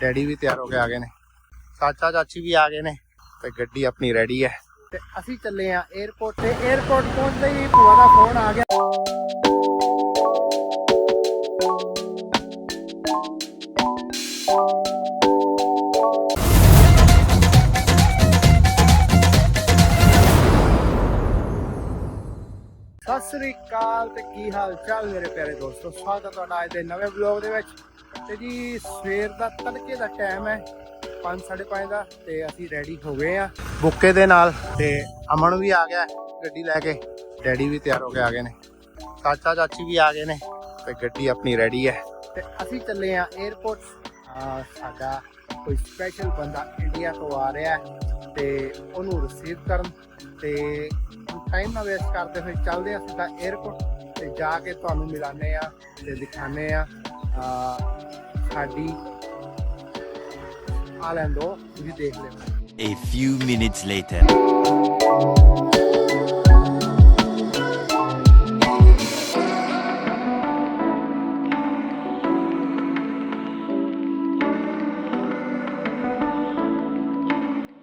Daddy ਵੀ ਤਿਆਰ ਹੋ ਕੇ ਆ ਗਏ ਨੇ। ਚਾਚਾ ਚਾਚੀ ਵੀ ਆ ਗਏ ਨੇ ਤੇ ਗੱਡੀ ਆਪਣੀ ਰੈਡੀ ਹੈ। ਤੇ ਅਸੀਂ ਚੱਲੇ ਆ 에어ਪੋਰਟ ਤੇ। 에어ਪੋਰਟ ਪਹੁੰਚਦੇ ਹੀ ਭੂਆ ਦਾ ਫੋਨ ਆ ਗਿਆ। ਸਤਿ ਸ੍ਰੀ ਅਕਾਲ ਤੇ ਕੀ ਹਾਲ ਚਾਲ ਮੇਰੇ ਪਿਆਰੇ ਦੋਸਤੋ? ਸਵਾਗਤ ਹੈ ਤੁਹਾਡਾ ਅੱਜ ਦੇ ਨਵੇਂ ਵਲੌਗ ਦੇ ਵਿੱਚ। ਤੇ ਜੀ ਸਵੇਰ ਦਾ ਤੜਕੇ ਦਾ ਟਾਈਮ ਹੈ 5:30 ਦਾ, ਤੇ ਅਸੀਂ ਰੈਡੀ ਹੋ ਗਏ ਆ ਬੁੱਕੇ ਦੇ ਨਾਲ। ਤੇ ਅਮਨ ਵੀ ਆ ਗਿਆ ਗੱਡੀ ਲੈ ਕੇ, ਡੈਡੀ ਵੀ ਤਿਆਰ ਹੋ ਕੇ ਆ ਗਏ ਨੇ। ਚਾਚਾ, ਚਾਚੀ ਵੀ ਆ ਗਏ ਨੇ, ਤੇ ਗੱਡੀ ਆਪਣੀ ਰੈਡੀ ਹੈ। ਤੇ ਅਸੀਂ ਚੱਲੇ ਆ 에어ਪੋਰਟ ਸਾਡਾ ਕੋਈ ਸਪੈਸ਼ਲ ਬੰਦਾ ਇੰਡੀਆ ਤੋਂ ਆ ਰਿਹਾ ਹੈ, ਤੇ ਉਹਨੂੰ ਰਿਸੀਵ ਕਰਨ। ਤੇ ਟਾਈਮ ਨਾ ਵੇਸਟ ਕਰਦੇ ਹੋਏ ਚੱਲਦੇ ਆ ਸਿੱਧਾ 에어ਪੋਰਟ ਤੇ ਜਾ ਕੇ ਤੁਹਾਨੂੰ ਮਿਲਾਨੇ ਆ ਤੇ ਦਿਖਾਣੇ ਆ ਸਾਡੀ ਆ ਲੈਂਦੋ ਤੁਸੀਂ ਦੇਖ ਲੈਣਾ A few minutes later.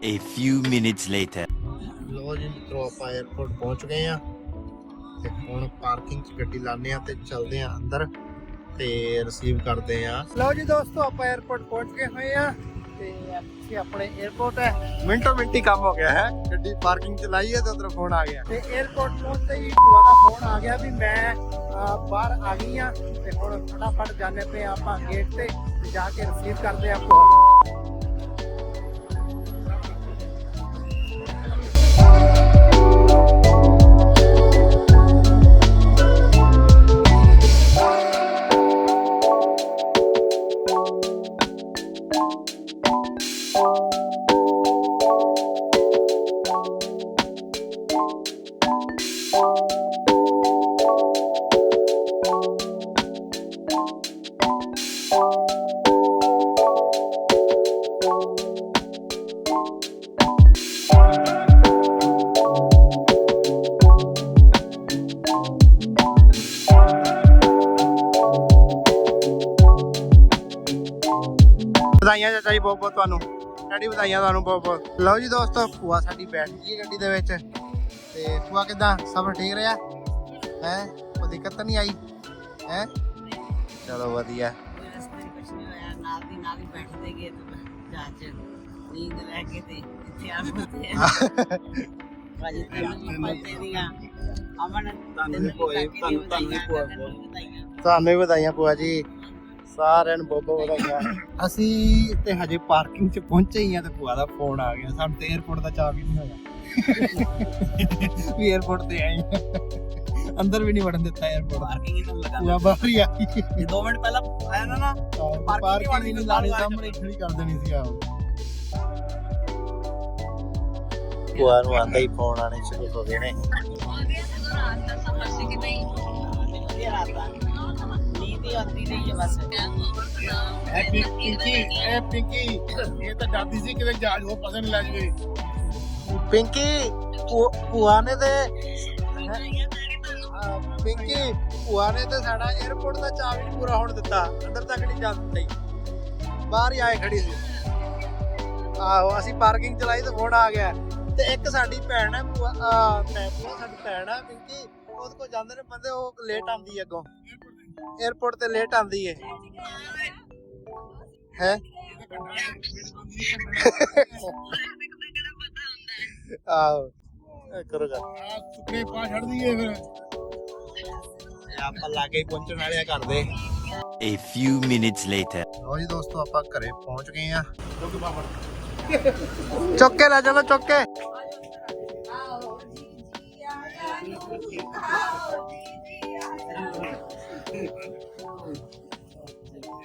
A few minutes later. ਲੋ ਜੀ ਮਿੱਤਰੋ ਆਪਾਂ 에어ਪੋਰਟ ਪਹੁੰਚ ਗਏ ਆ ਤੇ ਹੁਣ ਪਾਰਕਿੰਗ 'ਚ ਗੱਡੀ ਲਾਣੇ ਆ ਤੇ ਚੱਲਦੇ ਆ ਅੰਦਰ ਤੇ ਰਿਸੀਵ ਕਰਦੇ ਆ ਲਓ ਜੀ ਦੋਸਤੋ, ਆਪਾਂ 에어ਪੋਰਟ ਪਹੁੰਚ ਗਏ ਹੋਏ ਆ ਤੇ ਇੱਥੇ ਆਪਣੇ 에어ਪੋਰਟ ਹੈ। ਮਿੰਟੋ ਮਿੰਟੀ ਕੰਮ ਹੋ ਗਿਆ ਹੈ। ਗੱਡੀ ਪਾਰਕਿੰਗ ਚ ਲਾਈ ਹੈ ਤੇ ਉਧਰ ਫੋਨ ਆ ਗਿਆ। ਤੇ 에어ਪੋਰਟ ਪਹੁੰਚਦੇ ਹੀ ਭੂਆ ਫੋਨ ਆ ਗਿਆ ਵੀ ਮੈਂ ਬਾਹਰ ਆ ਗਈ ਆ ਤੇ ਹੁਣ ਫਟਾਫਟ ਜਾਣੇ ਪਏ ਆਪਾਂ ਗੇਟ ਤੇ ਜਾ ਕੇ ਰਿਸੀਵ ਕਰਦੇ ਆ ਭੂਆ। ਵਧਾਈਆਂ ਚਾਚਾ ਜੀ ਬਹੁਤ ਬਹੁਤ ਤੁਹਾਨੂੰ। ਡੈਡੀ ਵਧਾਈਆਂ ਤੁਹਾਨੂੰ ਬਹੁਤ ਬਹੁਤ। ਲਓ ਜੀ ਦੋਸਤੋ ਭੂਆ ਸਾਡੀ ਬੈਠ ਗਈ ਹੈ ਗੱਡੀ ਦੇ ਵਿੱਚ। ਤੇ ਭੂਆ ਕਿਦਾਂ? ਸਭ ਠੀਕ ਰਿਹਾ? ਹੈ? ਕੋਈ ਦਿੱਕਤ ਤਾਂ ਨਹੀਂ ਆਈ? ਹੈ? ਚਲੋ ਵਧੀਆ। ਤੁਹਾਨੂੰ- ਵਧਾਈਆਂ ਭੂਆ ਜੀ। ਸਾਰਿਆਂ ਨੂੰ ਬਹੁਤ ਬਹੁਤ ਵਧਾਈਆਂ। ਅਸੀਂ ਤੇ ਹਜੇ ਪਾਰਕਿੰਗ 'ਚ ਪਹੁੰਚੇ ਹੀ ਆ ਤੇ ਭੂਆ ਦਾ ਫੋਨ ਆ ਗਿਆ। ਸਾਨੂੰ ਤੇ 에어ਪੋਰਟ ਦਾ ਚਾਹ ਵੀ ਨਹੀਂ ਹੋਇਆ। ਵੀ 에어ਪੋਰਟ ਤੇ ਆਏ ਅੰਦਰ ਵੀ ਨਹੀਂ ਵੜਨ ਦਿੱਤਾ 에어ਪੋਰਟ ਪਾਰਕਿੰਗ ਇਹਨਾਂ ਲਗਾ। ਪੂਰਾ ਬਾਹਰ ਹੀ ਆਈ ਇਹ 2 ਮਿੰਟ ਪਹਿਲਾਂ ਆਇਆ ਨਾ ਨਾ। ਪਾਰਕਿੰਗ ਨਹੀਂ ਲਾਣੇ ਸਾਹਮਣੇ ਖੜੀ ਕਰ ਦੇਣੀ ਸੀ ਆਹ ਭੂਆ ਨੂੰ ਆਂਦਾ ਹੀ ਫੋਨ ਆਣੇ ਸ਼ੁਰੂ ਹੋ ਨੇ। ਆ ਗਿਆ ਰਾਤ ਦਾ ਸਫ਼ਰ ਸੀ ਕਿ ਨਹੀਂ? ਨੀਂਦ ਹੀ ਆਉਂਦੀ ਰਹੀ ਹੈ ਬਸ। ਇਹ ਪਿੰਕੀ ਇਹ ਪਿੰਕੀ ਇਹ ਤਾਂ ਡਰਦੀ ਸੀ ਕਿ ਜਹਾਜ਼ ਉਹ ਪਸੰਦ ਲੈ ਜਵੇ। ਪਿੰਕੀ ਭੂ- ਭੂਆ ਨੇ ਤੇ ਅਹ ਪਿੰਕੀ ਭੂਆ ਨੇ ਤੇ ਸਾਡਾ 에어ਪੋਰਟ ਦਾ ਚਾਅ ਵੀ ਨਹੀਂ ਪੂਰਾ ਹੋਣ ਦਿੱਤਾ। ਅੰਦਰ ਤੱਕ ਨਹੀਂ ਜਾਣ ਦਿੱਤੀ ਬਾਹਰ ਹੀ ਆਏ ਖੜੀ ਸੀ। ਆਹੋ ਅਸੀਂ ਪਾਰਕਿੰਗ ਚਲਾਈ ਤੇ ਫੋਨ ਆ ਗਿਆ। ਤੇ ਇੱਕ ਸਾਡੀ ਭੈਣ ਹੈ ਭੂਆ ਅਹ ਮੈਂ ਭੂਆ ਸਾਡੀ ਭੈਣ ਹੈ ਪਿੰਕੀ। ਉਹਦੇ ਕੋਲ ਜਾਂਦੇ ਨੇ ਬੰਦੇ ਉਹ ਲੇਟ ਆਉਂਦੀ ਹੈ ਅੱਗੋਂ। 에어ਪੋਰਟ ਤੇ ਲੇਟ ਆਉਂਦੀ ਹੈ? ਹੈ ਆਹੋ। ਇਹ ਕਰੋ ਗੱਲ ਸੁਪਨੇ ਪਾ ਛੱਡ ਦਈਏ ਫਿਰ। ਆਪਾਂ ਲਾਗੇ ਪਹੁੰਚਣ ਵਾਲੇ ਆ ਘਰ ਦੇ। A few minutes later. ਲਓ ਜੀ ਦੋਸਤੋ ਆਪਾਂ ਘਰੇ ਪਹੁੰਚ ਗਏ ਆ। ਚੁੱਕ ਕੇ ਲੈ ਚਲੋ ਚੁੱਕ ਕੇ।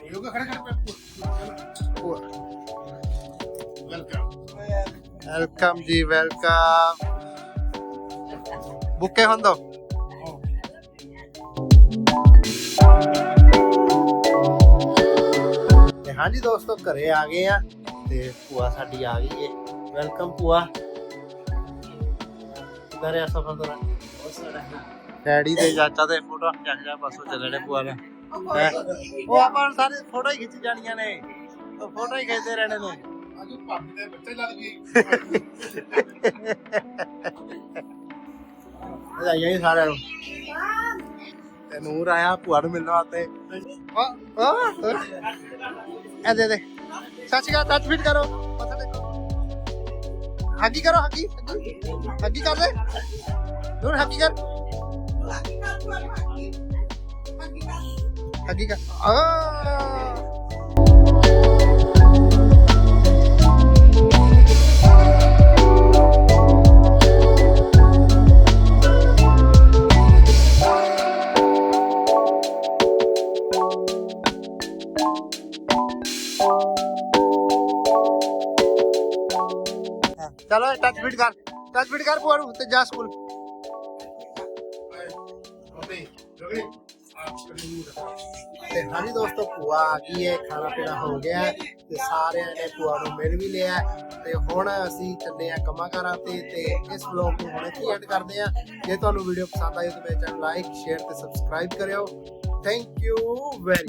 ਯੋਗਾ ਖੜਾ ਕਰ ਵੈਲਕਮ ਵੈਲਕਮ ਜੀ ਵੈਲਕਮ ਬੁੱਕੇ ਹੁੰਦੋ ਤੇ ਹਾਂਜੀ ਦੋਸਤੋ, ਘਰੇ ਆ ਗਏ ਆ ਤੇ ਭੂਆ ਸਾਡੀ ਆ ਗਈ ਏ। ਵੈਲਕਮ ਭੂਆ। ਕਰਿਆ ਸਫਰ ਦਾ ਡੈਡੀ ਤੇ ਚਾਚਾ ਦੇ ਫੋਟੋ ਜਾ ਬਸ ਉਹ ਚੱਲਣੇ ਭੂਆ ਨੇ ਹੈਂ। ਉਹ ਆਪਾਂ ਸਾਰੇ ਫੋਟੋ ਹੀ ਖਿੱਚ ਜਾਣੀਆਂ ਨੇ। ਫੋਟੋ ਹੀ ਖਿੱਚਦੇ ਰਹਿਣੇ ਨੇ। ਅਜੂ ਭਾਬੀ ਦੇ ਬੱਚੇ ਲੱਗ ਗਏ ਵਧਾਈਆਂ ਜੀ ਸਾਰਿਆਂ ਨੂੰ। ਤੇ ਨੂਰ ਆਇਆ ਭੂਆ ਨੂੰ ਮਿਲਣ ਵਾਸਤੇ। ਆ ਦੇ ਦੇ। ਸੱਚ ਕਾ ਟੱਚ ਫਿਟ ਕਰੋ। ਮੱਥਾ ਟੇਕੋ ਹੱਗੀ ਕਰੋ ਹੱਗੀ। ਹੱਗੀ ਕਰ ਦੇ। ਨੂਰ ਹੱਗੀ ਕਰ ਹੱਗੀ ਕਰ ਆ ਚਲੋ ਟੱਚ ਫਿਟ ਕਰ ਟੱਚ ਫਿਟ ਕਰ ਭੂਆ ਨੂੰ ਤੇ ਜਾ ਸਕੂਲ ਓਕੇ ਤੇ ਹਾਂਜੀ ਦੋਸਤੋ, ਭੂਆ ਆ ਗਈ ਹੈ, ਖਾਣਾ ਪੀਣਾ ਹੋ ਗਿਆ ਹੈ ਤੇ ਸਾਰਿਆਂ ਨੇ ਭੂਆ ਨੂੰ ਮਿਲ ਵੀ ਲਿਆ ਹੈ ਤੇ ਹੁਣ ਅਸੀਂ ਚੱਲੇ ਆ ਕੰਮਾਂ ਕਾਰਾਂ ਤੇ ਤੇ ਇਸ ਵਲੌਗ ਨੂੰ ਹੁਣ ਇੱਥੇ ਐਡ ਕਰਦੇ ਆ ਜੇ ਤੁਹਾਨੂੰ ਵੀਡੀਓ ਪਸੰਦ ਆਈ ਤਾਂ ਮੇਰੇ ਚੈਨਲ ਲਾਈਕ ਸ਼ੇਅਰ ਤੇ ਸਬਸਕ੍ਰਾਈਬ ਕਰਿਓ। Thank you very